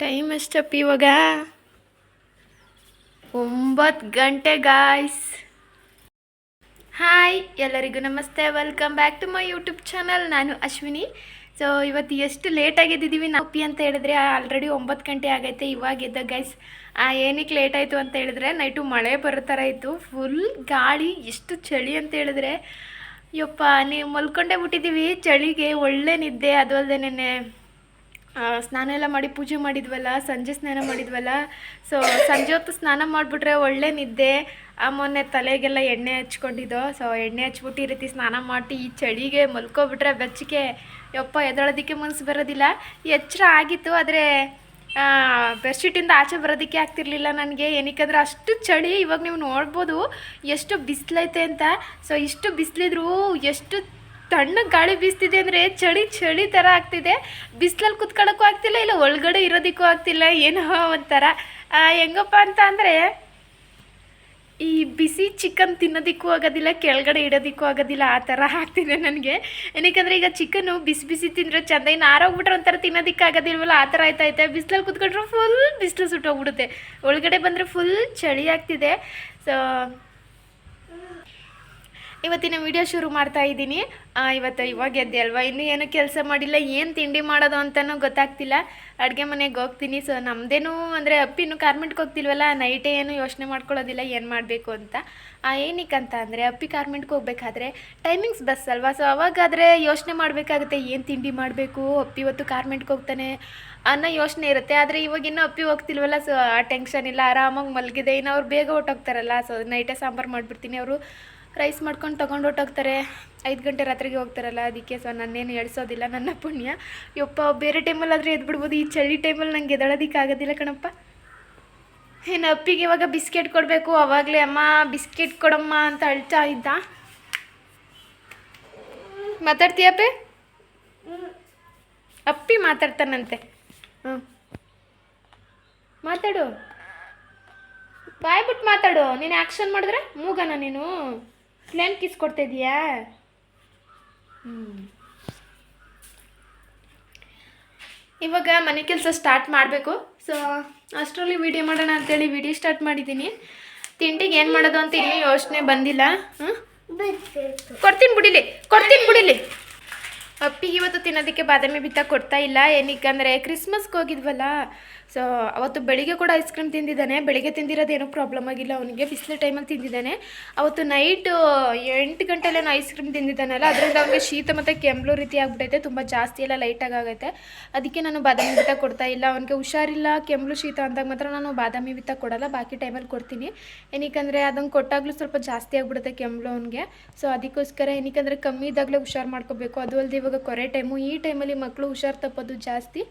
Time ಎಷ್ಟಪ್ಪ ಇವಾಗ. ಒಂಬತ್ತು ಗಂಟೆ ಗಾಯ್ಸ್ ಹಾಯ್ ಎಲ್ಲರಿಗೂ ನಮಸ್ತೆ. Welcome back to my YouTube channel ನಾನು ಅಶ್ವಿನಿ. ಸೊ ಇವತ್ತು ಎಷ್ಟು ಲೇಟ್ ಎದ್ದಿದ್ದೀವಿ ನಾವು ಪಿ ಅಂತ ಹೇಳಿದ್ರೆ ಆಲ್ರೆಡಿ ಒಂಬತ್ತು ಗಂಟೆ ಆಗೈತೆ ಇವಾಗ ಎದ್ದ ಗೈಸ್ ಏನಕ್ಕೆ ಲೇಟ್ ಆಯಿತು ಅಂತ ಹೇಳಿದ್ರೆ ನೈಟು ಮಳೆ ಬರೋ ಥರ ಇತ್ತು. ಫುಲ್ ಗಾಳಿ ಎಷ್ಟು ಚಳಿ ಅಂತ ಹೇಳಿದ್ರೆ. ಯಪ್ಪ ನೀವು ಮಲ್ಕೊಂಡೇ ಬಿಟ್ಟಿದ್ದೀವಿ. ಚಳಿಗೆ ಒಳ್ಳೆ ನಿದ್ದೆ ಅದು ಅಲ್ಲದೆ ನೆನ್ನೆ ಆ, ಸ್ನಾನ ಎಲ್ಲ ಮಾಡಿ ಪೂಜೆ ಮಾಡಿದ್ವಲ್ಲ, ಸಂಜೆ ಸ್ನಾನ ಮಾಡಿದ್ವಲ್ಲ ಸೊ ಸಂಜೆ ಹೊತ್ತು ಸ್ನಾನ ಮಾಡಿಬಿಟ್ರೆ ಒಳ್ಳೆ ನಿದ್ದೆ. ಆ, ಮೊನ್ನೆ ತಲೆಗೆಲ್ಲ ಎಣ್ಣೆ ಹಚ್ಕೊಂಡಿದ್ದು ಸೊ ಎಣ್ಣೆ ಹಚ್ಬಿಟ್ಟು ಈ ರೀತಿ ಸ್ನಾನ ಮಾಡಿ ಈ ಚಳಿಗೆ ಮಲ್ಕೊಬಿಟ್ರೆ ಬೆಚ್ಚಗೆ. ಯಪ್ಪ ಎದೊಳೋದಕ್ಕೆ ಮನಸ್ಸು ಬರೋದಿಲ್ಲ. ಎಚ್ಚರ ಆಗಿತ್ತು, ಆದರೆ ಬೆಡ್ಶೀಟಿಂದ ಆಚೆ ಬರೋದಕ್ಕೆ ಆಗ್ತಿರ್ಲಿಲ್ಲ ನನಗೆ. ಏನಕ್ಕಂದ್ರೆ ಅಷ್ಟು ಚಳಿ, ಇವಾಗ ನೀವು ನೋಡ್ಬೋದು, ಎಷ್ಟು ಬಿಸಿಲೈತೆ ಅಂತ. ಸೊ ಇಷ್ಟು ಬಿಸಿಲಿದ್ರು, ಎಷ್ಟು ತಣ್ಣಗೆ ಗಾಳಿ ಬೀಸ್ತಿದೆ ಅಂದರೆ ಚಳಿ ಚಳಿ ಥರ ಆಗ್ತಿದೆ. ಬಿಸಿಲಲ್ಲಿ ಕುತ್ಕೊಳ್ಳೋಕ್ಕೂ ಆಗ್ತಿಲ್ಲ, ಇಲ್ಲ ಒಳಗಡೆ ಇರೋದಕ್ಕೂ ಆಗ್ತಿಲ್ಲ, ಏನೋ ಒಂಥರ. ಹೆಂಗಪ್ಪ ಅಂತ ಅಂದರೆ, ಈ ಬಿಸಿ ಚಿಕನ್ ತಿನ್ನೋದಿಕ್ಕೂ ಆಗೋದಿಲ್ಲ, ಕೆಳಗಡೆ ಇಡೋದಕ್ಕೂ ಆಗೋದಿಲ್ಲ, ಆ ಥರ ಆಗ್ತಿದೆ ನನಗೆ. ಏನಕ್ಕಂದ್ರೆ ಈಗ ಚಿಕನ್ನು ಬಿಸಿ ಬಿಸಿ ತಿಂದರೆ ಚೆಂದ, ಇನ್ನು ಆರೋಗ್ಬಿಟ್ರೆ ಒಂಥರ ತಿನ್ನೋದಕ್ಕೆ ಆಗೋದಿಲ್ವಲ್ಲ, ಆ ಥರ ಆಯ್ತೈತೆ ಬಿಸಿಲಲ್ಲಿ ಕುತ್ಕೊಂಡ್ರೆ ಫುಲ್ ಬಿಸಿಲು ಸುಟ್ಟೋಗ್ಬಿಡುತ್ತೆ. ಒಳಗಡೆ ಬಂದರೆ ಫುಲ್ ಚಳಿ ಆಗ್ತಿದೆ. ಸೊ ಇವತ್ತಿನ ವಿಡಿಯೋ ಶುರು ಮಾಡ್ತಾ ಇದ್ದೀನಿ. ಇವತ್ತು ಇವಾಗ ಎದ್ದೆ ಅಲ್ವಾ? ಇನ್ನೂ ಏನು ಕೆಲಸ ಮಾಡಿಲ್ಲ ಏನು ತಿಂಡಿ ಮಾಡೋದು ಅಂತಲೂ ಗೊತ್ತಾಗ್ತಿಲ್ಲ. ಅಡುಗೆ ಮನೆಗೆ ಹೋಗ್ತೀನಿ. ಸೊ ನಮ್ಮದೇನು ಅಂದರೆ ಅಪ್ಪಿನೂ ಕಾರ್ಮೆಂಟ್ಗೆ ಹೋಗ್ತಿಲ್ವಲ್ಲ ನೈಟೇ ಏನು ಯೋಚನೆ ಮಾಡ್ಕೊಳ್ಳೋದಿಲ್ಲ ಏನು ಮಾಡಬೇಕು ಅಂತ. ಆ, ಏನಕ್ಕಂತ ಅಂದರೆ ಅಪ್ಪಿ ಕಾರ್ಮೆಂಟ್ಗೆ ಹೋಗ್ಬೇಕಾದ್ರೆ ಟೈಮಿಂಗ್ಸ್ ಬಸ್ ಅಲ್ವಾ? ಸೊ ಅವಾಗಾದರೆ ಯೋಚನೆ ಮಾಡಬೇಕಾಗುತ್ತೆ ಏನು ತಿಂಡಿ ಮಾಡಬೇಕು? ಅಪ್ಪಿ ಇವತ್ತು ಕಾರ್ಮೆಂಟ್ಗೆ ಹೋಗ್ತಾನೆ ಅನ್ನೋ ಯೋಚನೆ ಇರುತ್ತೆ. ಆದರೆ ಇವಾಗ ಇನ್ನೂ ಅಪ್ಪಿ ಹೋಗ್ತಿಲ್ವಲ್ಲ ಸೊ ಆ ಟೆನ್ಷನ್ ಇಲ್ಲ ಆರಾಮಾಗಿ ಮಲಗಿದೆ ಇನ್ನು ಅವ್ರು ಬೇಗ ಹೊಟ್ಟೋಗ್ತಾರಲ್ಲ ಸೊ ನೈಟೇ ಸಾಂಬಾರು ಮಾಡಿಬಿಡ್ತೀನಿ. ಅವರು ರೈಸ್ ಮಾಡ್ಕೊಂಡು ತೊಗೊಂಡು ಹೊಟ್ಟೋಗ್ತಾರೆ ಐದು ಗಂಟೆ ರಾತ್ರಿಗೆ ಹೋಗ್ತಾರಲ್ಲ, ಅದಕ್ಕೆ ಸೊ ನನ್ನೇನು ಎಳ್ಸೋದಿಲ್ಲ, ನನ್ನ ಪುಣ್ಯ. ಯಪ್ಪ, ಬೇರೆ ಟೈಮಲ್ಲಾದರೆ ಎದ್ಬಿಡ್ಬೋದು. ಈ ಚಳಿ ಟೈಮಲ್ಲಿ ನಂಗೆ ಎದಳೋದಕ್ಕೆ ಆಗೋದಿಲ್ಲ ಕಣಪ್ಪ. ಏನು ಅಪ್ಪಿಗೆ ಇವಾಗ ಬಿಸ್ಕೆಟ್ ಕೊಡಬೇಕು, ಅವಾಗಲೇ ಅಮ್ಮ ಬಿಸ್ಕೆಟ್ ಕೊಡಮ್ಮ ಅಂತ ಅಳ್ತಾ ಇದ್ದ. ಮಾತಾಡ್ತೀಯಪ್ಪೆ ಅಪ್ಪಿ? ಮಾತಾಡ್ತಾನಂತೆ. ಹ್ಞೂ ಮಾತಾಡು. ಬಾಯ್ಬಿಟ್ಟು ಮಾತಾಡು. ನೀನು ಆ್ಯಕ್ಷನ್ ಮಾಡಿದ್ರೆ, ಮೂಗನ ನೀನು. ಪ್ಲೇನ್ ಕಿಸ್ ಕೊಡ್ತಾ ಇದೀಯಾ ಹ್ಞೂ ಇವಾಗ ಮನೆ ಕೆಲಸ ಸ್ಟಾರ್ಟ್ ಮಾಡಬೇಕು. ಸೊ ಅಷ್ಟರಲ್ಲಿ ವಿಡಿಯೋ ಮಾಡೋಣ ಅಂತೇಳಿ ವಿಡಿಯೋ ಸ್ಟಾರ್ಟ್ ಮಾಡಿದ್ದೀನಿ. ತಿಂಡಿಗೆ ಏನು ಮಾಡೋದು ಅಂತ ಇನ್ನೂ ಯೋಚನೆ ಬಂದಿಲ್ಲ. ಹ್ಞೂ ಕೊಡ್ತೀನಿ ಬಿಡಿಲಿ ಕೊಡ್ತೀನಿ ಬಿಡಿಲಿ. ಅಪ್ಪಿಗೆ ಇವತ್ತು ತಿನ್ನೋದಕ್ಕೆ ಬಾದಾಮಿ ಬಿತ್ತ ಕೊಡ್ತಾ ಇಲ್ಲ. ಏನಕ್ಕೆ ಅಂದರೆ ಕ್ರಿಸ್ಮಸ್ಗೆ ಹೋಗಿದ್ವಲ್ಲ. ಸೊ ಅವತ್ತು ಬೆಳಿಗ್ಗೆ ಕೂಡ ಐಸ್ ಕ್ರೀಮ್ ತಿಂದಿದ್ದಾನೆ. ಬೆಳಿಗ್ಗೆ ತಿಂದಿರೋದು ಏನೂ ಪ್ರಾಬ್ಲಮ್ ಆಗಿಲ್ಲ ಅವನಿಗೆ. ಬಿಸಿಲು ಟೈಮಲ್ಲಿ ತಿಂದಿದ್ದಾನೆ. ಅವತ್ತು ನೈಟ್ ಎಂಟು ಗಂಟೆಲೇನೋ ಐಸ್ ಕ್ರೀಮ್ ತಿಂದಿದ್ದಾನಲ್ಲ ಅದರಿಂದ ಅವನಿಗೆ ಶೀತ ಮತ್ತು ಕೆಂಬ್ಲು ರೀತಿ ಆಗಿಬಿಟ್ಟೈತೆ ತುಂಬ ಜಾಸ್ತಿ ಎಲ್ಲ ಲೈಟಾಗಿ ಆಗೈತೆ. ಅದಕ್ಕೆ ನಾನು ಬಾದಾಮಿ ಬಿತ್ತ ಕೊಡ್ತಾ ಇಲ್ಲ. ಅವನಿಗೆ ಹುಷಾರಿಲ್ಲ ಕೆಂಬ್ಲು ಶೀತ ಅಂದಾಗ ಮಾತ್ರ ನಾನು ಬಾದಾಮಿ ಬಿತ್ತ ಕೊಡಲ್ಲ. ಬಾಕಿ ಟೈಮಲ್ಲಿ ಕೊಡ್ತೀನಿ. ಏನಕ್ಕಂದರೆ ಅದನ್ನು ಕೊಟ್ಟಾಗಲೂ ಸ್ವಲ್ಪ ಜಾಸ್ತಿ ಆಗಿಬಿಡುತ್ತೆ ಕೆಂಬ್ಲು ಅವನಿಗೆ. ಸೊ ಅದಕ್ಕೋಸ್ಕರ ಏನಕ್ಕಂದರೆ ಕಮ್ಮಿ ಇದ್ದಾಗಲೇ ಹುಷಾರು ಮಾಡ್ಕೋಬೇಕು. ಅದು ಅಲ್ಲದೆ ಇವಾಗ ಕೊರೆ ಟೈಮು ಈ ಟೈಮಲ್ಲಿ ಮಕ್ಕಳು ಹುಷಾರು ತಪ್ಪೋದು ಜಾಸ್ತಿ.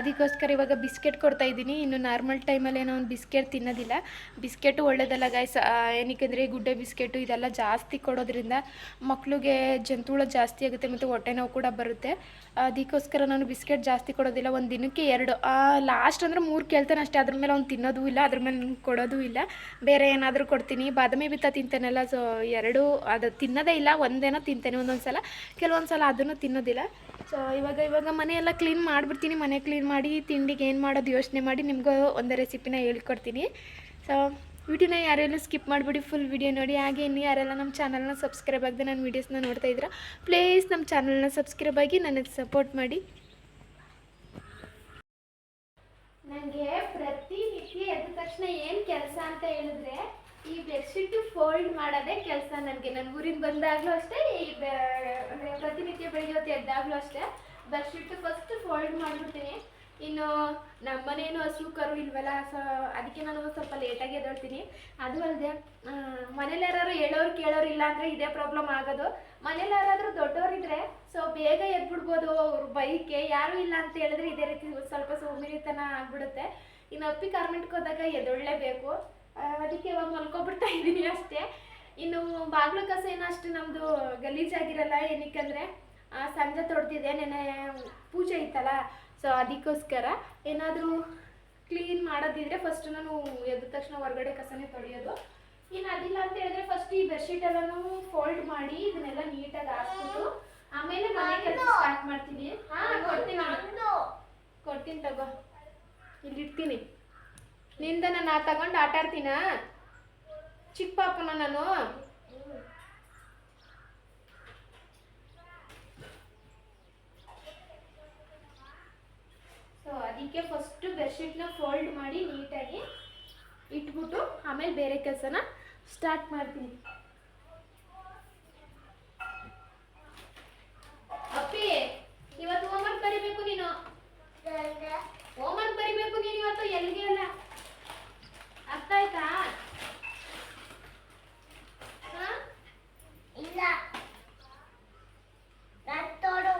ಅದಕ್ಕೋಸ್ಕರ ಇವಾಗ ಬಿಸ್ಕೆಟ್ ಕೊಡ್ತಾ ಇದ್ದೀನಿ. ಇನ್ನು ನಾರ್ಮಲ್ ಟೈಮಲ್ಲಿ ಏನೋ ಒಂದು ಬಿಸ್ಕೆಟ್ ತಿನ್ನೋದಿಲ್ಲ. ಬಿಸ್ಕೆಟು ಒಳ್ಳೇದಲ್ಲ ಗಾಯ್ಸ್ ಏನಕ್ಕೆಂದರೆ ಗುಡ್ಡೆ ಬಿಸ್ಕೆಟು ಇದೆಲ್ಲ ಜಾಸ್ತಿ ಕೊಡೋದ್ರಿಂದ ಮಕ್ಕಳಿಗೆ ಜಂತುಳ ಜಾಸ್ತಿ ಆಗುತ್ತೆ ಮತ್ತು ಹೊಟ್ಟೆ ನೋವು ಕೂಡ ಬರುತ್ತೆ. ಅದಕ್ಕೋಸ್ಕರ ನಾನು ಬಿಸ್ಕೆಟ್ ಜಾಸ್ತಿ ಕೊಡೋದಿಲ್ಲ. ಒಂದು ದಿನಕ್ಕೆ ಎರಡು. ಲಾಸ್ಟ್ ಅಂದರೆ ಮೂರು ಕೇಳ್ತಾನೆ ಅಷ್ಟೇ. ಅದ್ರ ಮೇಲೆ ಅವ್ನು ತಿನ್ನೋದು ಇಲ್ಲ, ಅದ್ರ ಮೇಲೆ ಕೊಡೋದು ಇಲ್ಲ. ಬೇರೆ ಏನಾದರೂ ಕೊಡ್ತೀನಿ. ಬಾದಾಮಿ ಬಿತ್ತ ತಿಂತಾನಲ್ಲ ಸೊ ಎರಡು. ಅದು ತಿನ್ನೋದೇ ಇಲ್ಲ, ಒಂದೇನೋ ತಿಂತೇನೆ ಒಂದೊಂದು ಸಲ ಕೆಲವೊಂದು ಸಲ ಅದನ್ನು ತಿನ್ನೋದಿಲ್ಲ. ಸೊ ಇವಾಗ ಇವಾಗ ಮನೆಯೆಲ್ಲ ಕ್ಲೀನ್ ಮಾಡಿಬಿಡ್ತೀನಿ. ಮನೆ ಕ್ಲೀನ್ ಮಾಡಿ ತಿಂಡಿಗೆ ಏನು ಮಾಡೋದು ಯೋಚನೆ ಮಾಡಿ ನಿಮಗೂ ಒಂದು ರೆಸಿಪಿನ ಹೇಳ್ಕೊಡ್ತೀನಿ. ಸೊ ವಿಡಿಯೋನ ಯಾರೆಲ್ಲೂ ಸ್ಕಿಪ್ ಮಾಡಿಬಿಡಿ ಫುಲ್ ವಿಡಿಯೋ ನೋಡಿ. ಹಾಗೆ ಇನ್ನು ಯಾರೆಲ್ಲ ನಮ್ಮ ಚಾನಲ್ನ ಸಬ್ಸ್ಕ್ರೈಬ್ ಆಗದೆ ನನ್ನ ವೀಡಿಯೋಸ್ನ ನೋಡ್ತಾ ಇದ್ದೀರಾ ಪ್ಲೀಸ್ ನಮ್ಮ ಚಾನಲ್ನ ಸಬ್ಸ್ಕ್ರೈಬ್ ಆಗಿ ನನಗೆ ಸಪೋರ್ಟ್ ಮಾಡಿ. ನನಗೆ ಪ್ರತಿನಿತ್ಯ ಎದ್ದ ತಕ್ಷಣ ಏನು ಕೆಲಸ ಅಂತ ಹೇಳಿದ್ರೆ, ಈ ಬೆಡ್ಶೀಟ್ ಫೋಲ್ಡ್ ಮಾಡೋದೇ ಕೆಲಸ ನನಗೆ. ನನ್ನ ಊರಿಂದ ಬಂದಾಗಲೂ ಅಷ್ಟೇ, ಈ ಬೆ- ಪ್ರತಿನಿತ್ಯ ಬೆಳಿಗ್ಗೆ ಹೊತ್ತು ಎದ್ದಾಗಲೂ ಅಷ್ಟೇ ಬೆಡ್ಶೀಟ್ ಫಸ್ಟ್ ಫೋಲ್ಡ್ ಮಾಡಿಬಿಡ್ತೀನಿ. ಇನ್ನು ನಮ್ಮ ಮನೇನು ಹಸು ಕರು ಇಲ್ವಲ್ಲ ಸೊ ಅದಕ್ಕೆ ನಾನು ಸ್ವಲ್ಪ ಲೇಟಾಗಿ ಎದ್ದೇಳ್ತೀನಿ. ಅದು ಅಲ್ಲದೆ ಮನೇಲಿ ಯಾರು ಹೇಳೋರು ಕೇಳೋರು ಇಲ್ಲ ಅಂದರೆ ಇದೇ ಪ್ರಾಬ್ಲಮ್ ಆಗೋದು. ಮನೇಲಿ ಯಾರಾದರೂ ದೊಡ್ಡವರಿದ್ರೆ ಸೊ ಬೇಗ ಎದ್ಬಿಡ್ಬೋದು ಅವ್ರ ಬೈಕೆ, ಯಾರೂ ಇಲ್ಲ ಅಂತ ಹೇಳಿದ್ರೆ ಇದೇ ರೀತಿ ಸ್ವಲ್ಪ ಸೋಮಿರಿತನ ಆಗ್ಬಿಡುತ್ತೆ. ಇನ್ನು ಅಪ್ಪಿ ಕಾರ್ಮೆಂಟ್ಗೆ ಹೋದಾಗ ಎದೊಳ್ಳೇಬೇಕು ಅದಕ್ಕೆ ಇವಾಗ ಮಲ್ಕೊಬಿಡ್ತಾ ಇದ್ದೀನಿ ಅಷ್ಟೇ. ಇನ್ನು ಬಾಗ್ಲು ಕಸ ಏನೋ ಅಷ್ಟು ನಮ್ಮದು ಗಲೀಜಾಗಿರಲ್ಲ ಏನಕ್ಕಂದರೆ ಸಂಜೆ ತೊಡ್ದಿದೆ ನೆನೆ ಪೂಜೆ ಇತ್ತಲ್ಲ ಸೊ ಅದಕ್ಕೋಸ್ಕರ ಏನಾದರೂ ಕ್ಲೀನ್ ಮಾಡೋದಿದ್ರೆ ಫಸ್ಟ್ ನಾನು ಎದ್ದ ತಕ್ಷಣ ಹೊರಗಡೆ ಕಸನೇ ತೊಳೆಯೋದು. ಇನ್ನು ಅದಿಲ್ಲ ಅಂತ ಹೇಳಿದ್ರೆ ಫಸ್ಟ್ ಈ ಬೆಡ್ಶೀಟ್ ಎಲ್ಲಾನು ಫೋಲ್ಡ್ ಮಾಡಿ ಇದನ್ನೆಲ್ಲ ನೀಟಾಗಿ ಹಾಕ್ಬಿಟ್ಟು ಆಮೇಲೆ ಮನೆ ಕೆಲಸ ಸ್ಟಾರ್ಟ್ ಮಾಡ್ತೀನಿ. ಹಾ ಕೊಡ್ತೀನಿ. ಕೊಡ್ತೀನಿ ತಗೋ. ಇಲ್ಲಿ ಇಡ್ತೀನಿ ನಿಂದ ನಾನು ತಗೊಂಡು ಆಟ ಆಡ್ತೀನ ಚಿಕ್ಕ ಪಾಪನ ನಾನು ಸೊ ಅದಕ್ಕೆ ಫಸ್ಟು ಬೆಡ್ಶೀಟ್ನ ಫೋಲ್ಡ್ ಮಾಡಿ ನೀಟಾಗಿ ಇಟ್ಬಿಟ್ಟು ಆಮೇಲೆ ಬೇರೆ ಕೆಲಸನ ಸ್ಟಾರ್ಟ್ ಮಾಡ್ತೀನಿ. ಅಪ್ಪಿ ಇವತ್ತು ಹೋಮ್ವರ್ಕ್ ಬರಿಬೇಕು ನೀನು. ಹೋಮ್ವರ್ಕ್ ಬರಿಬೇಕು ನೀನು ಇವತ್ತು ಎಲ್ಲಿಗೆ ಅಲ್ಲ ಅರ್ಥ ಆಯ್ತಾ ಹಾ? ಇಲ್ಲ ನತ್ತೋಡು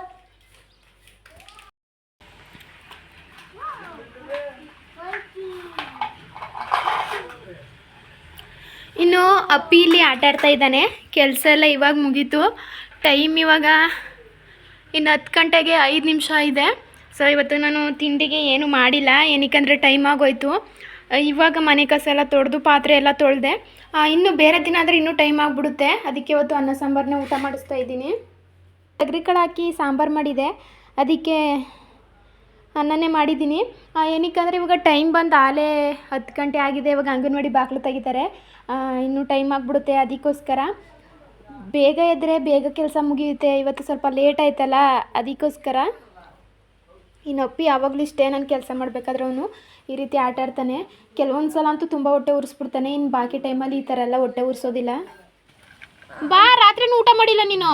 ಇನ್ನು ಅಪ್ಪಿ ಇಲ್ಲಿ ಆಟ ಆಡ್ತಾ ಇದ್ದಾನೆ. ಕೆಲಸ ಎಲ್ಲ ಇವಾಗ ಮುಗೀತು. ಟೈಮ್ ಇವಾಗ ಇನ್ನು ಹತ್ತು ಗಂಟೆಗೆ ಐದು ನಿಮಿಷ ಇದೆ. ಸೊ ಇವತ್ತು ನಾನು ತಿಂಡಿಗೆ ಏನು ಮಾಡಿಲ್ಲ. ಏನಕ್ಕಂದರೆ ಟೈಮ್ ಆಗೋಯ್ತು. ಇವಾಗ ಮನೆ ಕಸ ಎಲ್ಲ ತೊಳೆದು ಪಾತ್ರೆ ಎಲ್ಲ ತೊಳೆದೆ. ಇನ್ನು ಬೇರೆ ದಿನ ಆದರೆ ಇನ್ನೂ ಟೈಮ್ ಆಗಿಬಿಡುತ್ತೆ. ಅದಕ್ಕೆ ಇವತ್ತು ಅನ್ನ ಸಾಂಬಾರನ್ನ ಊಟ ಮಾಡಿಸ್ತಾ ಇದ್ದೀನಿ. ಅಗ್ರಿಕಾಳು ಹಾಕಿ ಸಾಂಬಾರು ಮಾಡಿದೆ. ಅದಕ್ಕೆ ಅನ್ನನೇ ಮಾಡಿದ್ದೀನಿ. ಏನಕ್ಕೆ ಏನಕ್ಕಂದರೆ ಇವಾಗ ಟೈಮ್ ಬಂದು ಆಲೇ ಹತ್ತು ಗಂಟೆ ಆಗಿದೆ. ಇವಾಗ ಅಂಗನವಾಡಿ ಬಾಗಿಲು ತೆಗಿತಾರೆ. ಇನ್ನೂ ಟೈಮ್ ಆಗಿಬಿಡುತ್ತೆ ಅದಕ್ಕೋಸ್ಕರ. ಬೇಗ ಎದ್ದರೆ ಬೇಗ ಕೆಲಸ ಮುಗಿಯುತ್ತೆ. ಇವತ್ತು ಸ್ವಲ್ಪ ಲೇಟ್ ಆಯ್ತಲ್ಲ ಅದಕ್ಕೋಸ್ಕರ. ಇನ್ನು ಅಪ್ಪಿ ಯಾವಾಗಲೂ ಇಷ್ಟೇ ನಾನು ಕೆಲಸ ಮಾಡಬೇಕಾದ್ರೆ ಅವನು ಈ ರೀತಿ ಆಟ ಆಡ್ತಾನೆ. ಕೆಲವೊಂದು ಸಲ ಅಂತೂ ತುಂಬ ಹೊಟ್ಟೆ ಉರಿಸ್ಬಿಡ್ತಾನೆ. ಇನ್ನು ಬಾಕಿ ಟೈಮಲ್ಲಿ ಈ ಥರ ಎಲ್ಲ ಹೊಟ್ಟೆ ಉರಿಸೋದಿಲ್ಲ. ಬಾ ರಾತ್ರಿನೂ ಊಟ ಮಾಡಿಲ್ಲ ನೀನು?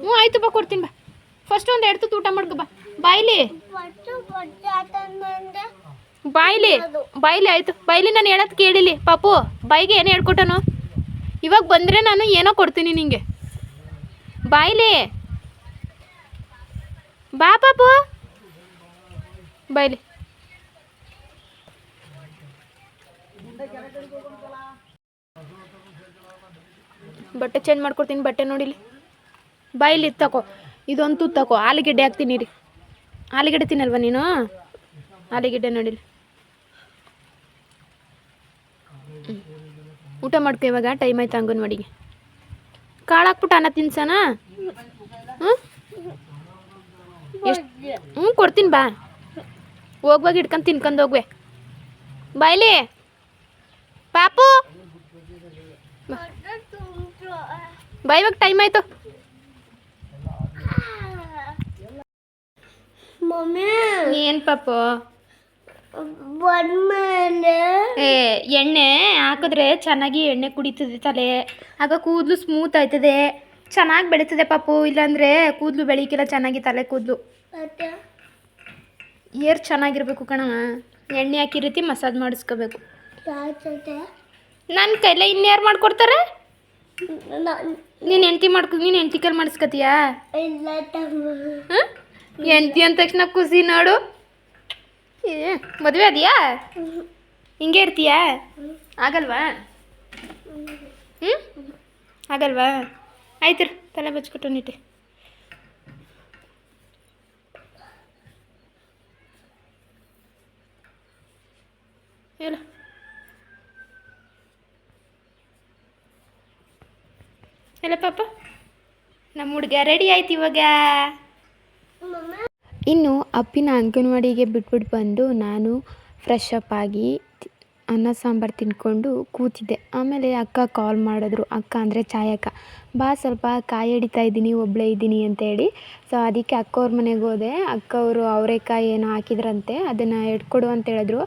ಹ್ಞೂ ಆಯಿತು ಬಾ ಕೊಡ್ತೀನಿ ಬಾ. ಫಸ್ಟ್ ಒಂದು ಎರಡು ತುತ್ತು ಊಟ ಮಾಡ್ಕೊ ಬಾ. ಬಾಯ್ಲಿ? ಬಾಯ್ಲಿ ಬಾಯ್ಲಿ ಆಯ್ತು. ಬಾಯ್ಲಿ, ನಾನು ಹೇಳೋದು ಕೇಳಿಲಿ. ಪಾಪು, ಬಾಯಿಗೆ ಏನು ಹೇಳ್ಕೊಟ್ಟನು? ಇವಾಗ ಬಂದರೆ ನಾನು ಏನೋ ಕೊಡ್ತೀನಿ ನಿಂಗೆ. ಬಾಯ್ಲಿ. ಬಾ ಪಾಪು. ಬಾಯ್ಲಿ. ಬಟ್ಟೆ ಚೇಂಜ್ ಮಾಡ್ಕೊಡ್ತೀನಿ, ಬಟ್ಟೆ ನೋಡಿಲಿ. ಬಾಯ್ಲಿ, ತಕೋ. ಇದೊಂದು ತಕೋ. ಆಲೂಗೆಡ್ಡೆ ಹಾಕ್ತೀನಿ ರೀ ಆಲೂಗೆಡ್ಡೆ ತಿನ್ನಲ್ವಾ ನೀನು? ಆಲೂಗಡ್ಡೆ ನೋಡಿಲ್ಲ ಊಟ ಮಾಡ್ಕೊ ಇವಾಗ ಟೈಮ್ ಆಯ್ತು ಅಂಗನವಾಡಿಗೆ. ಕಾಳು ಹಾಕ್ಬಿಟ್ಟು ಅನ್ನ ತಿನ್ಸಣ? ಹ್ಞೂ ಎಷ್ಟು? ಹ್ಞೂ ಕೊಡ್ತೀನಿ ಬಾ. ಹೋಗುವಾಗ ಹಿಡ್ಕೊಂಡು ತಿನ್ಕೊಂಡು ಹೋಗ್ವೆ. ಬಾಯ್ಲಿ ಪಾಪು. ಬಾ. ಟೈಮ್ ಆಯ್ತು. ಏನು ಪಾಪು? ಏ ಎಣ್ಣೆ ಹಾಕಿದ್ರೆ ಚೆನ್ನಾಗಿ ಎಣ್ಣೆ ಕುಡಿತದೆ ತಲೆ. ಆಗ ಕೂದಲು ಸ್ಮೂತ್ ಆಯ್ತದೆ. ಚೆನ್ನಾಗಿ ಬೆಳೀತದೆ ಪಾಪು ಇಲ್ಲಾಂದ್ರೆ ಕೂದಲು ಬೆಳೀಕಿಲ್ಲ ಚೆನ್ನಾಗಿ ತಲೆ ಕೂದಲು. ಏರ್ ಚೆನ್ನಾಗಿರ್ಬೇಕು ಕಣವ ಎಣ್ಣೆ ಹಾಕಿ ರೀತಿ ಮಸಾಜ್ ಮಾಡಿಸ್ಕೋಬೇಕು. ನನ್ನ ಕೈಲ ಇನ್ಯಾರು ಮಾಡ್ಕೊಡ್ತಾರೆ? ನಾನು ಹೆಂಡ್ತಿ ಮಾಡ್ಕೊ ನೀನು ಹೆಂಡ್ತಿ ಕೈಲಿ ಮಾಡಿಸ್ಕೊತೀಯಾ? ಹೆಂಡ್ತಿ ಅಂದ ತಕ್ಷಣ ಖುಷಿ ನೋಡು. ಮದುವೆ ಅದೆಯಾ? ಹಿಂಗೆ ಇರ್ತೀಯಾ? ಆಗಲ್ವಾ? ಹ್ಞೂ ಆಗಲ್ವಾ? ಆಯ್ತು ರೀ ತಲೆ ಬಚ್ಕೊಟ್ಟು ನೀಟಿ. ಹೇಳು. ಎಲ್ಲ ಪಾಪ ನಮ್ಮ ಹುಡುಗ ರೆಡಿ ಆಯ್ತು ಇವಾಗ. ಇನ್ನು ಅಪ್ಪಿನ ಅಂಗನವಾಡಿಗೆ ಬಿಟ್ಬಿಟ್ಟು ಬಂದು ನಾನು ಫ್ರೆಶ್ ಅಪ್ ಆಗಿ ಅನ್ನ ಸಾಂಬಾರು ತಿನ್ಕೊಂಡು ಕೂತಿದ್ದೆ. ಆಮೇಲೆ ಅಕ್ಕ ಕಾಲ್ ಮಾಡಿದ್ರು. ಅಕ್ಕ ಅಂದರೆ ಛಾಯಕ್ಕ ಬಾ ಸ್ವಲ್ಪ, ಕಾಯಿ ಹಿಡಿತಾ ಇದ್ದೀನಿ ಒಬ್ಬಳೇ ಇದ್ದೀನಿ ಅಂತೇಳಿ ಸೊ ಅದಕ್ಕೆ ಅಕ್ಕವ್ರ ಮನೆಗೆ ಹೋದೆ. ಅಕ್ಕವರು ಅವರೆಕಾಯಿ ಏನೋ ಹಾಕಿದ್ರಂತೆ, ಅದನ್ನು ಎಡ್ಕೊಡು ಅಂತ ಹೇಳಿದ್ರು.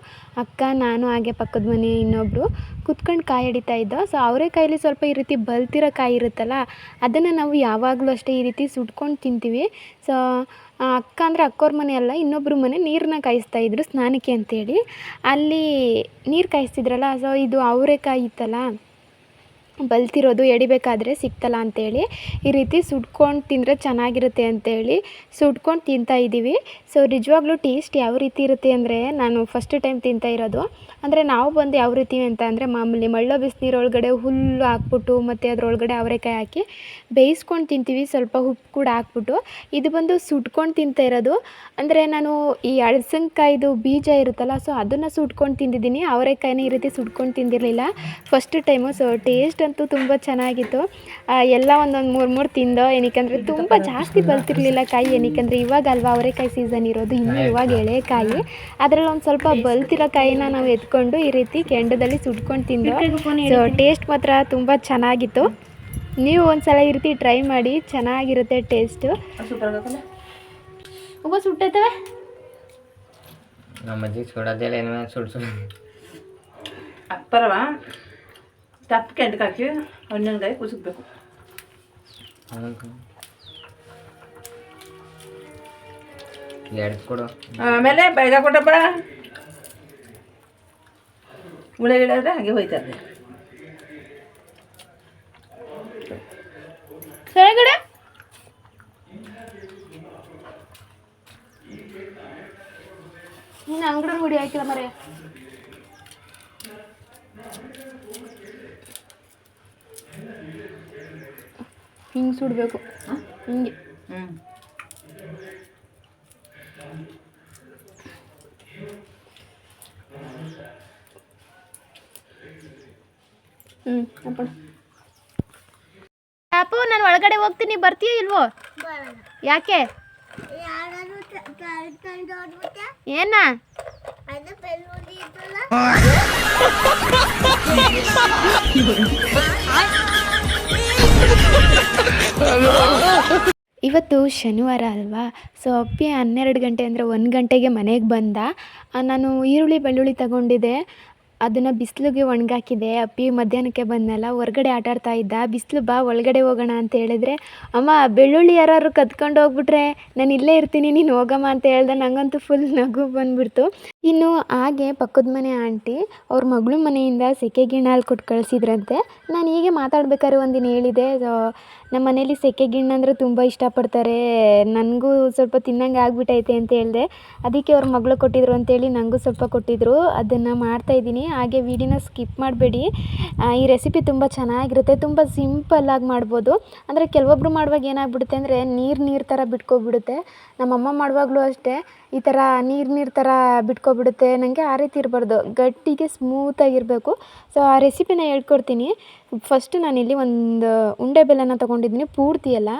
ಅಕ್ಕ, ನಾನು ಹಾಗೆ ಪಕ್ಕದ ಮನೆ ಇನ್ನೊಬ್ಬರು ಕುತ್ಕೊಂಡು ಕಾಯಿ ಹಿಡಿತಾ ಇದ್ದ. ಸೊ ಅವರೆಕಾಯಲ್ಲಿ ಸ್ವಲ್ಪ ಈ ರೀತಿ ಬಲ್ತಿರೋ ಕಾಯಿ ಇರುತ್ತಲ್ಲ, ಅದನ್ನು ನಾವು ಯಾವಾಗಲೂ ಅಷ್ಟೇ ಈ ರೀತಿ ಸುಟ್ಕೊಂಡು ತಿಂತೀವಿ. ಸೊ ಅಕ್ಕ ಅಂದರೆ ಅಕ್ಕೋರ ಮನೆ ಅಲ್ಲ ಇನ್ನೊಬ್ಬರು ಮನೆ ನೀರನ್ನ ಕಾಯಿಸ್ತಾ ಇದ್ದರು ಸ್ನಾನಕ್ಕೆ ಅಂತೇಳಿ. ಅಲ್ಲಿ ನೀರು ಕಾಯಿಸ್ತಿದ್ರಲ್ಲ ಸೊ ಇದು ಅವರೆಕಾಯಿ ಇತ್ತಲ್ಲ ಬಲ್ತಿರೋದು ಎಡಿಬೇಕಾದ್ರೆ ಸಿಕ್ತಲ್ಲ ಅಂತೇಳಿ. ಈ ರೀತಿ ಸುಟ್ಕೊಂಡು ತಿಂದರೆ ಚೆನ್ನಾಗಿರುತ್ತೆ ಅಂತೇಳಿ ಸುಟ್ಕೊಂಡು ತಿಂತಾ ಇದ್ದೀವಿ. ಸೊ ನಿಜವಾಗ್ಲೂ ಟೇಸ್ಟ್ ಯಾವ ರೀತಿ ಇರುತ್ತೆ ಅಂದರೆ ನಾನು ಫಸ್ಟ್ ಟೈಮ್ ತಿಂತಾ ಇರೋದು. ಅಂದರೆ ನಾವು ಬಂದು ಯಾವ ರೀತಿ ಅಂತ ಅಂದರೆ ಮಾಮೂಲಿ ಮಳ್ಳ ಬಿಸಿನೀರೊಳಗಡೆ ಹುಲ್ಲು ಹಾಕ್ಬಿಟ್ಟು ಮತ್ತು ಅದರೊಳಗಡೆ ಅವರೆಕಾಯಿ ಹಾಕಿ ಬೇಯಿಸ್ಕೊಂಡು ತಿಂತೀವಿ. ಸ್ವಲ್ಪ ಉಪ್ಪು ಕೂಡ ಹಾಕ್ಬಿಟ್ಟು ಇದು ಬಂದು ಸುಟ್ಕೊಂಡು ತಿಂತಾ ಇರೋದು. ಅಂದರೆ ನಾನು ಈ ಅಳಸಂಕಾಯ್ದು ಬೀಜ ಇರುತ್ತಲ್ಲ ಸೊ ಅದನ್ನು ಸುಟ್ಕೊಂಡು ತಿಂದಿದ್ದೀನಿ. ಅವರೆಕಾಯಿನ ಈ ರೀತಿ ಸುಟ್ಕೊಂಡು ತಿಂದಿರಲಿಲ್ಲ. ಫಸ್ಟ್ ಟೈಮು ಸೊ ಟೇಸ್ಟ್ ಅಂತೂ ತುಂಬ ಚೆನ್ನಾಗಿತ್ತು. ಎಲ್ಲ ಒಂದೊಂದು ಮೂರು ಮೂರು ತಿಂದೋ ಏನಕ್ಕಂದರೆ ತುಂಬ ಜಾಸ್ತಿ ಬಲ್ತಿರ್ಲಿಲ್ಲ ಕಾಯಿ ಏನಕ್ಕಂದರೆ ಇವಾಗ ಅಲ್ವಾ ಅವರೆಕಾಯಿ ಸೀಸನ್ ಇರೋದು ಇನ್ನು ಇವಾಗ ಎಳೆಕಾಯಿ ಅದರಲ್ಲಿ ಒಂದು ಸ್ವಲ್ಪ ಬಲ್ತಿರೋ ಕಾಯಿನ ನಾವು ಎತ್ಕೊಂಡು ಈ ರೀತಿ ಕೆಂಡದಲ್ಲಿ ಸುಟ್ಕೊಂಡು ತಿಂದೋ ಸೊ ಟೇಸ್ಟ್ ಮಾತ್ರ ತುಂಬ ಚೆನ್ನಾಗಿತ್ತು. ನೀವು ಒಂದ್ಸಲ ಈ ರೀತಿ ಟ್ರೈ ಮಾಡಿ ಚೆನ್ನಾಗಿರುತ್ತೆ ಟೇಸ್ಟು ಒಬ್ಬ ಸುಟ್ಟೈತವೆ? ನಮ್ಮ ಅಜ್ಜಿಗೆ ಸುಡೋದಿಲ್ಲ ಏನೋ ಸುಡು ಸುಡು ಅಪ್ಪರವ? ತಪ್ಪು ಕೆಂಡಕ್ಕೆ ಹಾಕಿ ಹಣ್ಣುಗಾಯಿ ಕುಸುಕ್ಬೇಕು ಎರಡು ಕೊಡು ಆಮೇಲೆ ಬೈದ ಕೊಟ್ಟಪ್ಪ ಉಳ್ಳಾಗಡ್ಡೆ ಹಾಗೆ ಹೋಯ್ತಾರೆ ಕೆಳಗಡೆ ನೀನು ಅಂಗಡಿ ಹುಡಿ ಹಾಕಿಲ್ಲ ಮರೆ ಹಿಂಗೆ ಸುಡಬೇಕು. ಹಿಂಗೆ. ಹ್ಞೂ ಹ್ಞೂ ಅಪ್ಪ ಅಪ್ಪು ನಾನು ಒಳಗಡೆ ಹೋಗ್ತೀನಿ. ಬರ್ತೀಯ ಇಲ್ವೋ? ಯಾಕೆ? ಏನ? ಇವತ್ತು ಶನಿವಾರ ಅಲ್ವಾ? ಸೊ ಅಪ್ಪಿ ಹನ್ನೆರಡು ಗಂಟೆ ಅಂದರೆ ಒಂದು ಗಂಟೆಗೆ ಮನೆಗೆ ಬಂದ. ನಾನು ಈರುಳ್ಳಿ ಬೆಳ್ಳುಳ್ಳಿ ತಗೊಂಡಿದ್ದೆ. ಅದನ್ನು ಬಿಸಿಲಿಗೆ ಒಣಗಾಕಿದೆ. ಅಪ್ಪಿ ಮಧ್ಯಾಹ್ನಕ್ಕೆ ಬಂದಲ್ಲ ಹೊರ್ಗಡೆ ಆಟಾಡ್ತಾ ಇದ್ದ. ಬಿಸಿಲು ಬಾ ಒಳಗಡೆ ಹೋಗೋಣ ಅಂತ ಹೇಳಿದ್ರೆ ಅಮ್ಮ ಬೆಳ್ಳುಳ್ಳಿ ಯಾರು ಕದ್ಕೊಂಡು ಹೋಗ್ಬಿಟ್ರೆ ನಾನು ಇಲ್ಲೇ ಇರ್ತೀನಿ ನೀನು ಹೋಗಮ್ಮ ಅಂತ ಹೇಳ್ದೆ. ನಂಗಂತೂ ಫುಲ್ ನಗು ಬಂದ್ಬಿಡ್ತು. ಇನ್ನು ಹಾಗೆ ಪಕ್ಕದ ಮನೆ ಆಂಟಿ ಅವ್ರ ಮಗಳ ಮನೆಯಿಂದ ಸೆಕೆ ಗಿಣ್ಣಲ್ಲಿ ಕೊಟ್ಟು ಕಳಿಸಿದ್ರಂತೆ. ನಾನು ಹೀಗೆ ಮಾತಾಡ್ಬೇಕಾದ್ರೆ ಒಂದಿನ ಹೇಳಿದೆ ನಮ್ಮ ಮನೇಲಿ ಸೆಕೆ ಗಿಣ್ಣು ಅಂದರೆ ತುಂಬ ಇಷ್ಟಪಡ್ತಾರೆ. ನನಗೂ ಸ್ವಲ್ಪ ತಿನ್ನಂಗೆ ಆಗಿಬಿಟ್ಟೈತೆ ಅಂತ ಹೇಳಿದೆ. ಅದಕ್ಕೆ ಅವ್ರ ಮಗಳು ಕೊಟ್ಟಿದ್ರು ಅಂತೇಳಿ ನನಗೂ ಸ್ವಲ್ಪ ಕೊಟ್ಟಿದ್ರು. ಅದನ್ನು ಮಾಡ್ತಾಯಿದ್ದೀನಿ ಹಾಗೆ ವೀಡಿಯೋನ ಸ್ಕಿಪ್ ಮಾಡಬೇಡಿ. ಈ ರೆಸಿಪಿ ತುಂಬ ಚೆನ್ನಾಗಿರುತ್ತೆ. ತುಂಬ ಸಿಂಪಲ್ಲಾಗಿ ಮಾಡ್ಬೋದು. ಅಂದರೆ ಕೆಲವೊಬ್ರು ಮಾಡುವಾಗ ಏನಾಗ್ಬಿಡುತ್ತೆ ಅಂದರೆ ನೀರು ನೀರು ಥರ ಬಿಟ್ಕೊಬಿಡುತ್ತೆ ನಮ್ಮಮ್ಮ ಮಾಡುವಾಗಲೂ ಅಷ್ಟೇ, ಈ ಥರ ನೀರು ನೀರು ಥರ ಬಿಟ್ಕೊಬಿಡುತ್ತೆ ನನಗೆ ಆ ರೀತಿ ಇರಬಾರ್ದು. ಗಟ್ಟಿಗೆ ಸ್ಮೂತಾಗಿರಬೇಕು ಸೊ ಆ ರೆಸಿಪಿನ ಹೇಳ್ಕೊಡ್ತೀನಿ. ನಾನು ನಾನಿಲ್ಲಿ ಒಂದು ಉಂಡೆ ಬೆಲ್ಲನ ತೊಗೊಂಡಿದ್ದೀನಿ. ಪೂರ್ತಿ ಎಲ್ಲ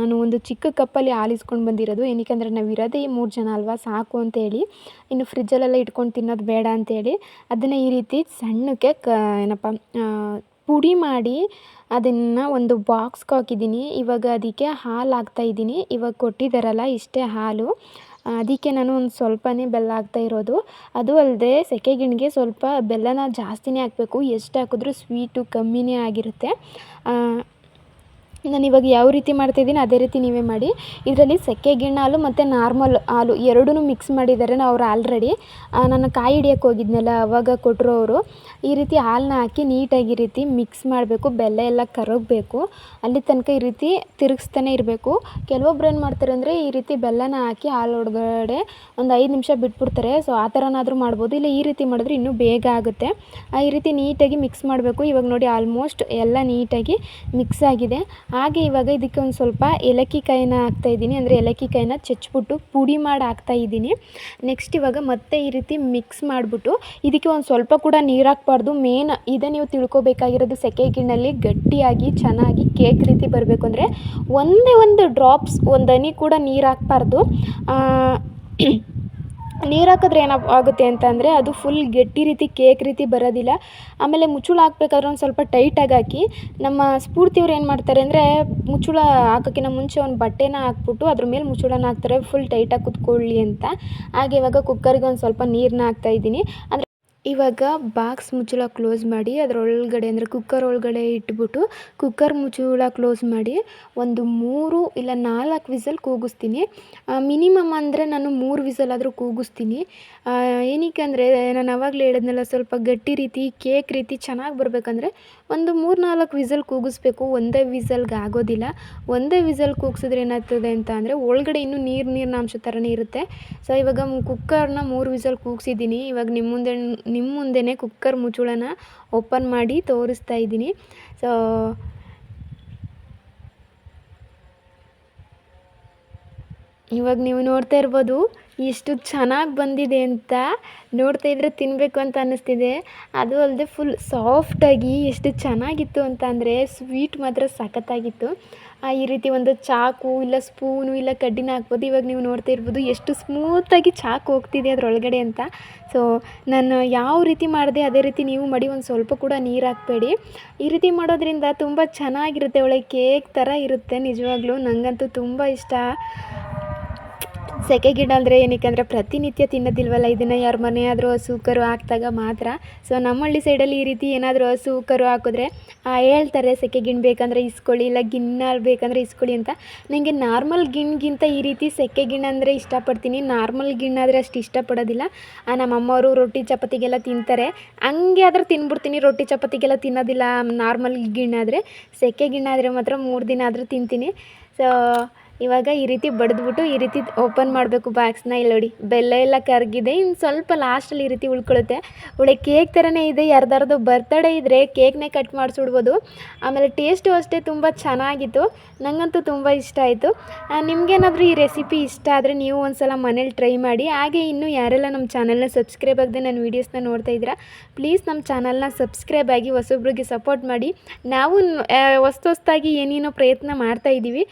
ನಾನು ಒಂದು ಚಿಕ್ಕ ಕಪ್ಪಲ್ಲಿ ಆಲಿಸ್ಕೊಂಡು ಬಂದಿರೋದು. ಏನಕ್ಕೆ ನಾವು ಇರೋದೇ ಮೂರು ಜನ ಅಲ್ವಾ? ಸಾಕು ಅಂತೇಳಿ ಇನ್ನು ಫ್ರಿಜ್ಜಲ್ಲೆಲ್ಲ ಇಟ್ಕೊಂಡು ತಿನ್ನೋದು ಬೇಡ ಅಂತೇಳಿ ಅದನ್ನು ಈ ರೀತಿ ಸಣ್ಣಕ್ಕೆ ಕ, ಏನಪ್ಪ ಪುಡಿ ಮಾಡಿ ಅದನ್ನು ಒಂದು ಬಾಕ್ಸ್ಗೆ ಹಾಕಿದ್ದೀನಿ. ಇವಾಗ ಅದಕ್ಕೆ ಹಾಲು ಹಾಕ್ತಾಯಿದ್ದೀನಿ ಇವಾಗ ಕೊಟ್ಟಿದ್ದಾರಲ್ಲ ಇಷ್ಟೇ ಹಾಲು. ಅದಕ್ಕೆ ನಾನು ಒಂದು ಸ್ವಲ್ಪನೇ ಬೆಲ್ಲ ಹಾಕ್ತಾ ಇರೋದು. ಅದು ಅಲ್ಲದೆ ಸೆಕೆ ಗಿಣ್ಣಿಗೆ ಸ್ವಲ್ಪ ಬೆಲ್ಲನ ಜಾಸ್ತಿನೇ ಹಾಕಬೇಕು. ಎಷ್ಟು ಹಾಕಿದ್ರೂ ಸ್ವೀಟು ಕಮ್ಮಿನೇ ಆಗಿರುತ್ತೆ. ನಾನು ಇವಾಗ ಯಾವ ರೀತಿ ಮಾಡ್ತಾ ಇದ್ದೀನಿ ಅದೇ ರೀತಿ ನೀವೇ ಮಾಡಿ. ಇದರಲ್ಲಿ ಸೆಕೆ ಗಿಣ್ಣು ಹಾಲು ಮತ್ತು ನಾರ್ಮಲ್ ಹಾಲು ಎರಡೂ ಮಿಕ್ಸ್ ಮಾಡಿದ್ದಾರೆ ಅವ್ರು ಆಲ್ರೆಡಿ. ನಾನು ಕಾಯಿ ಹಿಡಿಯೋಕ್ಕೆ ಹೋಗಿದ್ನಲ್ಲ, ಅವಾಗ ಕೊಟ್ಟರು ಅವರು. ಈ ರೀತಿ ಹಾಲನ್ನ ಹಾಕಿ ನೀಟಾಗಿ ಈ ರೀತಿ ಮಿಕ್ಸ್ ಮಾಡಬೇಕು. ಬೆಲ್ಲ ಎಲ್ಲ ಕರಗಬೇಕು. ಅಲ್ಲಿ ತನಕ ಈ ರೀತಿ ತಿರುಗಿಸ್ತಾನೆ ಇರಬೇಕು. ಕೆಲವೊಬ್ರು ಏನು ಮಾಡ್ತಾರೆ ಅಂದರೆ ಈ ರೀತಿ ಬೆಲ್ಲನ ಹಾಕಿ ಹಾಲು ಒಳಗಡೆ ಒಂದು ಐದು ನಿಮಿಷ ಬಿಟ್ಬಿಡ್ತಾರೆ. ಸೊ ಆ ಥರನಾದರೂ ಮಾಡ್ಬೋದು. ಇಲ್ಲ, ಈ ರೀತಿ ಮಾಡಿದ್ರೆ ಇನ್ನೂ ಬೇಗ ಆಗುತ್ತೆ. ಈ ರೀತಿ ನೀಟಾಗಿ ಮಿಕ್ಸ್ ಮಾಡಬೇಕು. ಇವಾಗ ನೋಡಿ ಆಲ್ಮೋಸ್ಟ್ ಎಲ್ಲ ನೀಟಾಗಿ ಮಿಕ್ಸ್ ಆಗಿದೆ. ಹಾಗೆ ಇವಾಗ ಇದಕ್ಕೆ ಒಂದು ಸ್ವಲ್ಪ ಏಲಕ್ಕಿ ಕಾಯಿನ ಹಾಕ್ತಾಯಿದ್ದೀನಿ ಅಂದರೆ ಏಲಕ್ಕಿ ಕಾಯಿನ ಚಚ್ಬಿಟ್ಟು ಪುಡಿ ಮಾಡಿ ಹಾಕ್ತಾಯಿದ್ದೀನಿ ನೆಕ್ಸ್ಟ್ ಇವಾಗ ಮತ್ತೆ ಈ ರೀತಿ ಮಿಕ್ಸ್ ಮಾಡಿಬಿಟ್ಟು ಇದಕ್ಕೆ ಒಂದು ಸ್ವಲ್ಪ ಕೂಡ ನೀರು ಹಾಕ್ಬಾರ್ದು ಮೇನ್ ಇದೆ ನೀವು ತಿಳ್ಕೊಬೇಕಾಗಿರೋದು ಸೆಕೆ ಗಿಣ್ಣಲ್ಲಿ ಗಟ್ಟಿಯಾಗಿ, ಚೆನ್ನಾಗಿ ಕೇಕ್ ರೀತಿ ಬರಬೇಕು ಅಂದರೆ ಒಂದೇ ಒಂದು ಡ್ರಾಪ್ಸ್ ಒಂದು ಹನಿ ಕೂಡ ನೀರು ಹಾಕ್ಬಾರ್ದು. ನೀರು ಹಾಕಿದ್ರೆ ಏನಪ್ಪ ಆಗುತ್ತೆ ಅಂತ ಅಂದರೆ ಅದು ಫುಲ್ ಗಟ್ಟಿ ರೀತಿ ಕೇಕ್ ರೀತಿ ಬರೋದಿಲ್ಲ. ಆಮೇಲೆ ಮುಚ್ಚುಳ ಹಾಕ್ಬೇಕಾದ್ರೆ ಒಂದು ಸ್ವಲ್ಪ ಟೈಟಾಗಿ ಹಾಕಿ, ನಮ್ಮ ಸ್ಫೂರ್ತಿಯವ್ರು ಏನು ಮಾಡ್ತಾರೆ ಅಂದರೆ ಮುಚ್ಚುಳ ಹಾಕೋಕ್ಕಿಂತ ಮುಂಚೆ ಒಂದು ಬಟ್ಟೆನ ಹಾಕ್ಬಿಟ್ಟು ಅದ್ರ ಮೇಲೆ ಮುಚ್ಚುಳನ ಹಾಕ್ತಾರೆ ಫುಲ್ ಟೈಟಾಗಿ ಕುತ್ಕೊಳ್ಳಿ ಅಂತ. ಹಾಗೆ ಇವಾಗ ಕುಕ್ಕರ್ಗೆ ಒಂದು ಸ್ವಲ್ಪ ನೀರನ್ನ ಹಾಕ್ತಾಯಿದ್ದೀನಿ ಅಂದರೆ ಇವಾಗ ಬಾಕ್ಸ್ ಮುಚ್ಚಳ ಕ್ಲೋಸ್ ಮಾಡಿ, ಅದರೊಳಗಡೆ ಅಂದರೆ ಕುಕ್ಕರ್ ಒಳಗಡೆ ಇಟ್ಬಿಟ್ಟು ಕುಕ್ಕರ್ ಮುಚ್ಚಳ ಕ್ಲೋಸ್ ಮಾಡಿ ಒಂದು ಮೂರು ಇಲ್ಲ ನಾಲ್ಕು ವಿಸಲ್ ಕೂಗಿಸ್ತೀನಿ. ಮಿನಿಮಮ್ ಅಂದರೆ ನಾನು ಮೂರು ವಿಸಲ್ ಆದರೂ ಕೂಗಿಸ್ತೀನಿ. ಏನಕ್ಕೆ ಅಂದರೆ ನಾನು ಆವಾಗಲೇ ಹೇಳಿದ್ನಲ್ಲ, ಸ್ವಲ್ಪ ಗಟ್ಟಿ ರೀತಿ ಕೇಕ್ ರೀತಿ ಚೆನ್ನಾಗಿ ಬರಬೇಕಂದ್ರೆ ಒಂದು ಮೂರು ನಾಲ್ಕು ವಿಸಲ್ ಕೂಗಿಸ್ಬೇಕು. ಒಂದೇ ವಿಸಲ್ಗೆ ಆಗೋದಿಲ್ಲ. ಒಂದೇ ವಿಸಲ್ ಕೂಗ್ಸಿದ್ರೆ ಏನಾಗ್ತದೆ ಅಂತ ಅಂದರೆ ಒಳಗಡೆ ಇನ್ನೂ ನೀರು ನೀರಿನಾಂಶ ಥರನೇ ಇರುತ್ತೆ. ಸೊ ಇವಾಗ ಕುಕ್ಕರ್ನ ಮೂರು ವಿಸಲ್ ಕೂಗಿಸಿದ್ದೀನಿ. ಇವಾಗ ನಿಮ್ಮ ಮುಂದೆ ನಿಮ್ಮ ಮುಂದೆನೇ ಕುಕ್ಕರ್ ಮುಚ್ಚುಳನ ಓಪನ್ ಮಾಡಿ ತೋರಿಸ್ತಾ ಇದ್ದೀನಿ. ಸೊ ಇವಾಗ ನೀವು ನೋಡ್ತಾ ಇರ್ಬೋದು ಎಷ್ಟು ಚೆನ್ನಾಗಿ ಬಂದಿದೆ ಅಂತ ನೋಡ್ತಾ ಇದ್ರೆ ತಿನ್ನಬೇಕು ಅಂತ ಅನ್ನಿಸ್ತಿದೆ. ಅದು ಅಲ್ಲದೆ ಫುಲ್ ಸಾಫ್ಟಾಗಿ ಎಷ್ಟು ಚೆನ್ನಾಗಿತ್ತು ಅಂತ ಅಂದರೆ ಸ್ವೀಟ್ ಮಾತ್ರ ಸಖತ್ತಾಗಿತ್ತು. ಈ ರೀತಿ ಒಂದು ಚಾಕು ಇಲ್ಲ ಸ್ಪೂನು ಇಲ್ಲ ಕಡ್ಡಿನ ಹಾಕ್ಬೋದು. ಇವಾಗ ನೀವು ನೋಡ್ತಾ ಇರ್ಬೋದು ಎಷ್ಟು ಸ್ಮೂತಾಗಿ ಚಾಕು ಹೋಗ್ತಿದೆ ಅದರೊಳಗಡೆ ಅಂತ. ಸೊ ನಾನು ಯಾವ ರೀತಿ ಮಾಡಿದೆ ಅದೇ ರೀತಿ ನೀವು ಮಾಡಿ ಒಂದು ಸ್ವಲ್ಪ ಕೂಡ ನೀರು ಹಾಕಬೇಡಿ. ಈ ರೀತಿ ಮಾಡೋದ್ರಿಂದ ತುಂಬ ಚೆನ್ನಾಗಿರುತ್ತೆ. ಒಳ್ಳೆ ಕೇಕ್ ಥರ ಇರುತ್ತೆ ನಿಜವಾಗ್ಲೂ. ನನಗಂತೂ ತುಂಬ ಇಷ್ಟ. ಸೆಕೆ ಗಿಡ ಅಂದರೆ ಏನಕ್ಕೆ ಅಂದರೆ ಪ್ರತಿನಿತ್ಯ ತಿನ್ನೋದಿಲ್ವಲ್ಲ, ಇದನ್ನು ಯಾರು ಮನೆಯಾದರೂ ಹಸು ಕರು ಹಾಕಿದಾಗ ಮಾತ್ರ. ಸೊ ನಮ್ಮ ಹಳ್ಳಿ ಸೈಡಲ್ಲಿ ಈ ರೀತಿ ಏನಾದರೂ ಹಸು ಕರು ಹಾಕಿದ್ರೆ ಹೇಳ್ತಾರೆ ಸೆಕೆ ಗಿಣ್ ಬೇಕಂದರೆ ಇಸ್ಕೊಳ್ಳಿ, ಇಲ್ಲ ಗಿಣ್ಣ ಬೇಕಂದರೆ ಇಸ್ಕೊಳ್ಳಿ ಅಂತ. ನನಗೆ ನಾರ್ಮಲ್ ಗಿಣ್ಗಿಂತ ಈ ರೀತಿ ಸೆಕೆ ಗಿಣ್ಣ ಅಂದರೆ ಇಷ್ಟಪಡ್ತೀನಿ. ನಾರ್ಮಲ್ ಗಿಣ್ಣಾದರೆ ಅಷ್ಟು ಇಷ್ಟಪಡೋದಿಲ್ಲ. ನಮ್ಮಮ್ಮವರು ರೊಟ್ಟಿ ಚಪಾತಿಗೆಲ್ಲ ತಿಂತಾರೆ. ಹಂಗೆ ಆದರೆ ತಿನ್ಬಿಡ್ತೀನಿ, ರೊಟ್ಟಿ ಚಪಾತಿಗೆಲ್ಲ ತಿನ್ನೋದಿಲ್ಲ ನಾರ್ಮಲ್ ಗಿಣ್ಣಾದರೆ ಸೆಕೆ ಗಿಣ್ಣಾದರೆ ಮಾತ್ರ ಮೂರು ದಿನ ಆದರೂ ತಿಂತೀನಿ. ಸೊ ಇವಾಗ ಈ ರೀತಿ ಬಡಿದ್ಬಿಟ್ಟು ಈ ರೀತಿ ಓಪನ್ ಮಾಡಬೇಕು ಬಾಕ್ಸ್ನ ಇಲ್ಲಿ ನೋಡಿ ಬೆಲ್ಲ ಎಲ್ಲ ಕರಗಿದೆ. ಇನ್ನು ಸ್ವಲ್ಪ ಲಾಸ್ಟಲ್ಲಿ ಈ ರೀತಿ ಉಳ್ಕೊಳ್ಳುತ್ತೆ ಒಳ್ಳೆ ಕೇಕ್ ಥರನೇ ಇದೆ. ಯಾರ್ದಾರ್ದು ಬರ್ತಡೇ ಇದ್ದರೆ ಕೇಕ್ನೇ ಕಟ್ ಮಾಡಿಸಿಡ್ಬೋದು. ಆಮೇಲೆ ಟೇಸ್ಟು ಅಷ್ಟೇ ತುಂಬ ಚೆನ್ನಾಗಿತ್ತು. ನನಗಂತೂ ತುಂಬ ಇಷ್ಟ ಆಯಿತು. ನಿಮಗೇನಾದರೂ ಈ ರೆಸಿಪಿ ಇಷ್ಟ ಆದರೆ ನೀವು ಒಂದ್ಸಲ ಮನೇಲಿ ಟ್ರೈ ಮಾಡಿ. ಹಾಗೆ ಇನ್ನೂ ಯಾರೆಲ್ಲ ನಮ್ಮ ಚಾನಲ್ನ ಸಬ್ಸ್ಕ್ರೈಬ್ ಆಗದೆ ನನ್ನ ವೀಡಿಯೋಸ್ನ ನೋಡ್ತಾ ಇದ್ದೀರಾ ಪ್ಲೀಸ್ ನಮ್ಮ ಚಾನಲ್ನ ಸಬ್ಸ್ಕ್ರೈಬ್ ಆಗಿ ಹೊಸೊಬ್ರಿಗೆ ಸಪೋರ್ಟ್ ಮಾಡಿ. ನಾವು ಹೊಸ್ತು ಹೊಸ್ತಾಗಿ ಏನೇನೋ ಪ್ರಯತ್ನ ಮಾಡ್ತಾ ಇದ್ದೀವಿ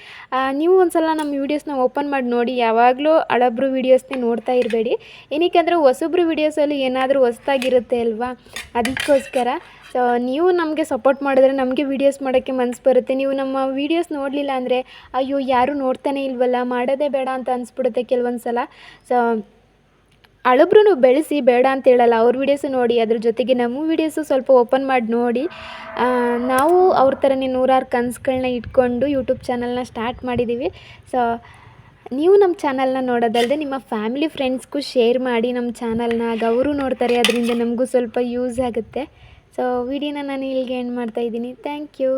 ನೀವು ನೀವು ಒಂದ್ಸಲ ನಮ್ಮ ವೀಡಿಯೋಸ್ನ ಓಪನ್ ಮಾಡಿ ನೋಡಿ, ಯಾವಾಗಲೂ ಹಳಬ್ರು ವೀಡಿಯೋಸ್ನೇ ನೋಡ್ತಾ ಇರಬೇಡಿ. ಏನಕ್ಕೆ ಅಂದರೆ ಹೊಸೊಬ್ರು ವೀಡಿಯೋಸಲ್ಲಿ ಏನಾದರೂ ಹೊಸ್ದಾಗಿರುತ್ತೆ ಅಲ್ವಾ? ಅದಕ್ಕೋಸ್ಕರ ಸೊ ನೀವು ನಮಗೆ ಸಪೋರ್ಟ್ ಮಾಡಿದ್ರೆ ನಮಗೆ ವೀಡಿಯೋಸ್ ಮಾಡೋಕ್ಕೆ ಮನಸ್ಸು ಬರುತ್ತೆ. ನೀವು ನಮ್ಮ ವೀಡಿಯೋಸ್ ನೋಡಲಿಲ್ಲ ಅಂದರೆ, ಅಯ್ಯೋ, ಯಾರೂ ನೋಡ್ತಾನೆ ಇಲ್ವಲ್ಲ? ಮಾಡೋದೇ ಬೇಡ ಅಂತ ಅನಿಸ್ಬಿಡುತ್ತೆ ಕೆಲವೊಂದು ಸಲ ಸೊ ಹಳಬ್ರು ಬೆಳೆಸಿ ಬೇಡ ಅಂತ ಹೇಳಲ್ಲ. ಅವ್ರ ವೀಡಿಯೋಸು ನೋಡಿ, ಅದ್ರ ಜೊತೆಗೆ ನಮ್ಮ ವೀಡಿಯೋಸು ಸ್ವಲ್ಪ ಓಪನ್ ಮಾಡಿ ನೋಡಿ. ನಾವು ಅವ್ರ ಥರನೇ ನೂರಾರು ಕನ್ಸುಗಳನ್ನ ಇಟ್ಕೊಂಡು ಯೂಟ್ಯೂಬ್ ಚಾನಲ್ನ ಸ್ಟಾರ್ಟ್ ಮಾಡಿದ್ದೀವಿ ಸೊ ನೀವು ನಮ್ಮ ಚಾನಲ್ನ ನೋಡೋದಲ್ಲದೆ ನಿಮ್ಮ ಫ್ಯಾಮಿಲಿ ಫ್ರೆಂಡ್ಸ್ಗೂ ಶೇರ್ ಮಾಡಿ ನಮ್ಮ ಚಾನಲ್ನ ಆಗ ಅವರು ನೋಡ್ತಾರೆ, ಅದರಿಂದ ನಮಗೂ ಸ್ವಲ್ಪ ಯೂಸ್ ಆಗುತ್ತೆ. ಸೊ ವಿಡಿಯೋನ ನಾನು ಇಲ್ಲಿಗೆ ಎಂಡ್ ಮಾಡ್ತಾಯಿದ್ದೀನಿ ಥ್ಯಾಂಕ್ ಯು